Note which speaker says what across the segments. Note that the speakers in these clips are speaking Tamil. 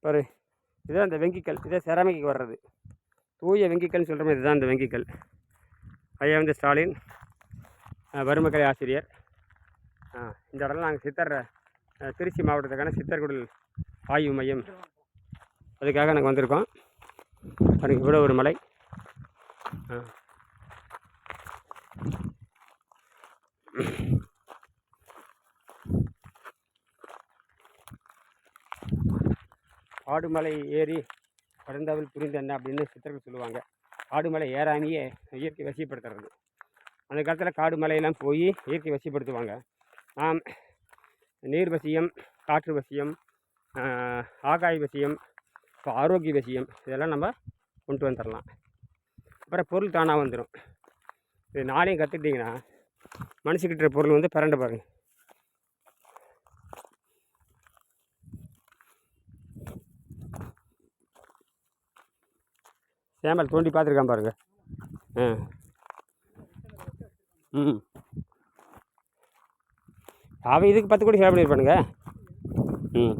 Speaker 1: பாரு இதுதான் அந்த வெங்கிக்கல். இதே செராமிக்கு வர்றது. தூய வெங்கிக்கல்னு சொல்கிறோம் இதுதான் இந்த வெங்கிக்கல். ஐயா வந்து ஸ்டாலின். வறுமக்கலை ஆசிரியர். இந்த இடத்துல நாங்கள் சித்தர் திருச்சி மாவட்டத்துக்கான சித்தர்குடல் ஆய்வு மையம். அதுக்காக நாங்கள் வந்திருக்கோம். பாருங்க இவ்வளோ ஒரு மலை. ஆ. ஆடுமலை ஏறி கடந்தவள் புரிந்தென்ன அப்படின்னு சித்தர்கள் சொல்லுவாங்க. ஆடுமலை ஏறாமையே இயற்கை வசிப்படுத்துறது. அந்த காலத்தில் காடு மலையெல்லாம் போய் இயற்கை வசிப்படுத்துவாங்க. நாம் நீர் வசியம் காற்று வசியம் ஆகாய வசியம் இப்போ ஆரோக்கிய வசியம் இதெல்லாம் நம்ம கொண்டு வந்துடலாம் அப்புறம் பொருள் தானாக வந்துடும் இது நாளையும் கற்றுக்கிட்டிங்கன்னா மனுஷக்கிட்ட பொருள் வந்து பிறண்டு பாருங்கள் சேமல் தோண்டி பார்த்துருக்கான் பாருங்க. ஆ. ம் அவன் இதுக்கு பத்து கோடி செலவு பண்ணியிருப்பானுங்க. ம்.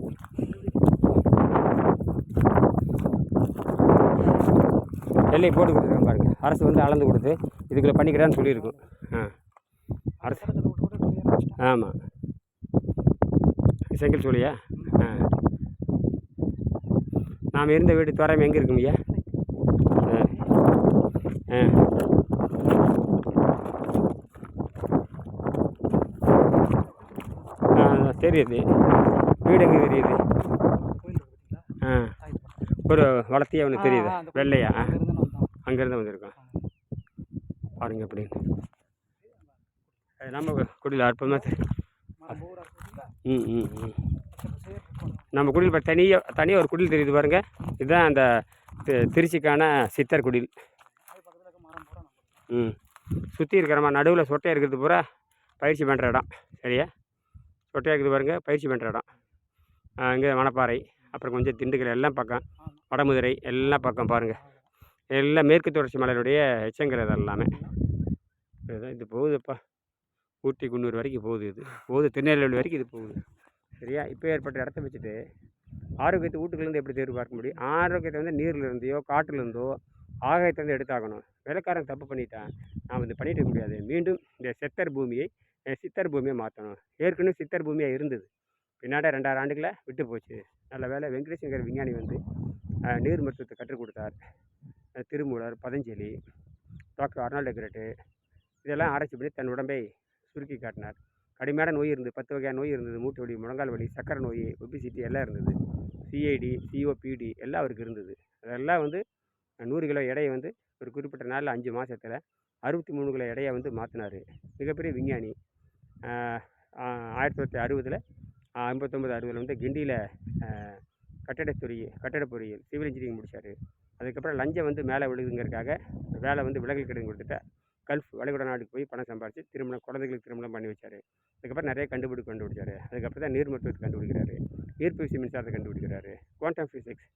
Speaker 1: எல்லையை போட்டு கொடுத்துருக்கான் பாருங்க. அரசு வந்து அளந்து கொடுத்து இதுக்குள்ளே பண்ணிக்கிறான்னு சொல்லியிருக்கோம். ஆ. அரசு. ஆமாம் செங்கல் சொல்லியா ஆ. நாம் இருந்த வீடு தோறாமல் எங்கே இருக்கும் ஐயா ஆ ஆ ஆ தெரியுது. வீடு எங்கே தெரியுது? ஆ. ஒரு வளர்த்தியா ஒன்று தெரியுது. வெள்ளையா? அங்கேருந்து வந்திருக்கோம். பாருங்க அப்படின்னு அது நம்ம குடியில் அற்புதமாக ம் ம் ம். நம்ம குடியில் இப்போ தனியாக தனியாக ஒரு குடில் தெரியுது பாருங்க. இதுதான் அந்த திருச்சிக்கான சித்தர் குடில். ம். சுற்றி இருக்கிறமா நடுவில் சொட்டை இருக்கிறது பூரா பயிற்சி பண்ணுற இடம். சரியா? சொட்டையாக இருக்குது பாருங்கள் பயிற்சி பண்ணுற இடம். இங்கே மணப்பாறை அப்புறம் கொஞ்சம் திண்டுக்கல் எல்லாம் பக்கம். வடமுதிரை எல்லாம் பக்கம் பாருங்கள் எல்லாம் மேற்கு தொடர்ச்சி மலையினுடைய எச்சங்கள் எல்லாமே. இதுதான் இது போகுதுப்பா. ஊட்டி குன்னூர் வரைக்கும் போகுது இது. போகுது திருநெல்வேலி வரைக்கும் இது போகுது. சரியா? இப்போ ஏற்பட்ட இடத்த வச்சுட்டு ஆரோக்கியத்தை வீட்டுக்குள்ளேருந்து எப்படி தேர்வு பார்க்க முடியும்? ஆரோக்கியத்தை வந்து நீர்லேருந்தையோ காற்றுலேருந்தோ ஆகாயத்தை வந்து எடுத்தாகணும். வேலைக்காரன் தப்பு பண்ணிட்டான். நாம் இது பண்ணிட்டு இருக்க முடியாது. மீண்டும் இந்த செத்தர் பூமியை சித்தர் பூமியை மாற்றணும் ஏற்கனவே சித்தர் பூமியாக இருந்தது. பின்னாடி ரெண்டாயிரம் ஆண்டுகளை விட்டு போச்சு. நல்ல வேலை வெங்கடேசங்கர் விஞ்ஞானி வந்து நீர் மருத்துவத்தை கற்றுக் கொடுத்தார். திருமூலர் பதஞ்சலி டாக்டர் அர்னால்டு கிரேட்டு இதெல்லாம் ஆராய்ச்சி பண்ணி தன் உடம்பை சுருக்கி காட்டினார். கடுமையான நோய் இருந்தது. பத்து வகையான நோய் இருந்தது. மூட்டு வலி முழங்கால் வலி சக்கரை நோய் ஒபிசிட்டி எல்லாம் இருந்தது. சிஐடி சிஓபிடி எல்லாம் அவருக்கு இருந்தது. அதெல்லாம் வந்து நூறு கிலோ எடையை வந்து ஒரு குறிப்பிட்ட நாளில் அஞ்சு மாதத்தில் அறுபத்தி மூணு கிலோ எடையை வந்து மாற்றினார் மிகப்பெரிய விஞ்ஞானி. ஆயிரத்தி தொள்ளாயிரத்தி அறுபதில் ஐம்பத்தொம்பது அறுபதில் வந்து கிண்டியில் கட்டடத்துறை கட்டட பொறியியல் சிவில் இன்ஜினியரிங் முடித்தார் அதுக்கப்புறம் லஞ்சம் வந்து மேலே விழுதுங்கிறதுக்காக வேலை வந்து விலகல் கடன் கொடுத்துட்டு கல்ஃப் வளைகுடா நாடுக்கு போய் பணம் சம்பாரித்து திருமணம் குழந்தைகளுக்கு திருமணம் பண்ணி வச்சார். அதுக்கப்புறம் நிறைய கண்டுபிடி கண்டுபிடிச்சாரு. அதுக்கப்புறம் தான் நீர் மருத்துவத்தை கண்டுபிடிக்கிறாரு. ஈர்ப்பு விசை மின்சாரத்தை கண்டுபிடிக்கிறாரு. குவாண்டம் ஃபிசிக்ஸ்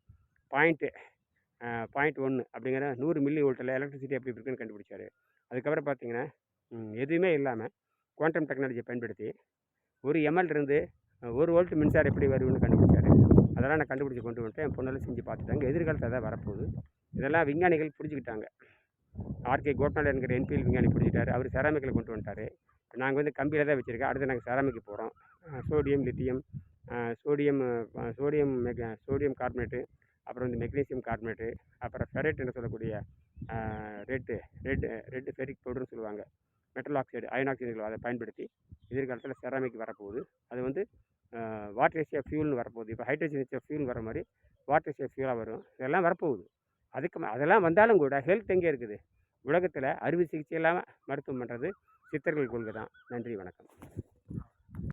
Speaker 1: பாயிண்ட்டு பாயிண்ட் ஒன்று அப்படிங்கிற நூறு மில்லி வோல்ட்டில் எலக்ட்ரிசிட்டி எப்படி இருக்குன்னு கண்டுபிடிச்சாரு. அதுக்கப்புறம் பார்த்தீங்கன்னா எதுவுமே இல்லாமல் குவாண்டம் டெக்னாலஜியை பயன்படுத்தி ஒரு எம்எல் இருந்து ஒரு வோல்ட் மின்சாரம் எப்படி வரும்னு கண்டுபிடிச்சாரு. அதெல்லாம் நான் கண்டுபிடிச்சி கொண்டு வந்துட்டேன். என் பொண்ணெல்லாம் செஞ்சு பார்த்துட்டாங்க. எதிர்காலத்தில் தான் வரப்போகுது. இதெல்லாம் விஞ்ஞானிகள் புரிஞ்சுக்கிட்டாங்க. ஆர்கே கோட்னால் என்கிற என்பிஎல் விஞ்ஞானி பிடிச்சிட்டாரு அவர் செராமிக்கில் கொண்டு வந்துட்டார். நாங்கள் வந்து கம்பியில் தான் வச்சுருக்கோம். அடுத்து நாங்கள் செராமிக்கு போகிறோம் சோடியம் லித்தியம் சோடியம் சோடியம் மெக சோடியம் கார்பனேட்டு அப்புறம் வந்து மெக்னீசியம் கார்பனேட்டு அப்புறம் ஃபெரேட் என்று சொல்லக்கூடிய ரெட்டு ரெட் ரெட் ஃபெரிக் பவுடர்னு சொல்லுவாங்க. மெட்டல் ஆக்சைடு அயன் ஆக்சைடுகள் அதை பயன்படுத்தி எதிர்காலத்தில் செராமிக் வரப்போகுது. அது வந்து வாட்டர் ஏசியா ஃபியூல்னு வரப்போகுது. இப்போ ஹைட்ரஜன் ஏசியா ஃபியூல் வர மாதிரி வாட்டர் ஏசியா ஃபியூலாக வரும். இதெல்லாம் வரப்போகுது. அதுக்கு அதெல்லாம் வந்தாலும் கூட ஹெல்த் எங்கே இருக்குது? உலகத்தில் அறுவை சிகிச்சை இல்லாமல் மருத்துவம் பண்ணுறது சித்தர்கள் கொள்கை தான் நன்றி வணக்கம்.